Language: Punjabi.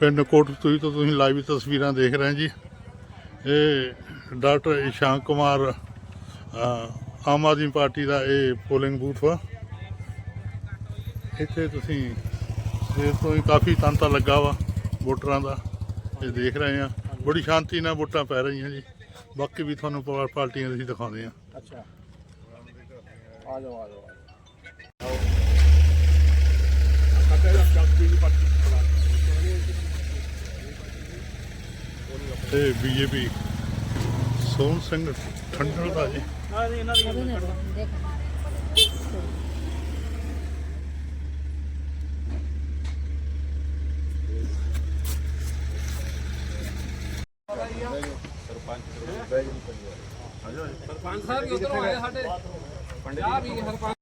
ਪਿੰਡ ਕੋਟਪਤੂਈ ਤੋਂ ਤੁਸੀਂ ਲਾਈਵ ਤਸਵੀਰਾਂ ਦੇਖ ਰਹੇ ਜੀ। ਇਹ ਡਾਕਟਰ ਇਸ਼ਾਂਕ ਕੁਮਾਰ ਆਮ ਆਦਮੀ ਪਾਰਟੀ ਦਾ ਇਹ ਪੋਲਿੰਗ ਬੂਥ ਵਾ। ਇੱਥੇ ਤੁਸੀਂ ਸਵੇਰ ਤੋਂ ਹੀ ਕਾਫੀ ਤਾਂਤਾ ਲੱਗਾ ਵਾ ਵੋਟਰਾਂ ਦਾ। ਇਹ ਦੇਖ ਰਹੇ ਆ। ਬੜੀ ਸ਼ਾਂਤੀ ਨਾਲ ਵੋਟਾਂ ਪੈ ਰਹੀਆਂ ਜੀ। ਬਾਕੀ ਵੀ ਤੁਹਾਨੂੰ ਪਾ- ਪਾਰਟੀਆਂ ਦੇ ਅਸੀਂ ਦਿਖਾਉਂਦੇ ਆ ਅੱਛਾ ਆ ਜਾਓ ਆ ਜਾਓ। ਤੇ ਬੀਜੇਪੀ ਸੋਹਣ ਸਿੰਘ ਖੰਡਲ ਦਾ ਜੀ। ਸਰਪੰਚ ਸਾਹਿਬ ਵੀ ਉਧਰੋਂ ਆਏ ਸਾਡੇ। ਪੰਜਾਬ ਵੀ ਸਰਪੰਚ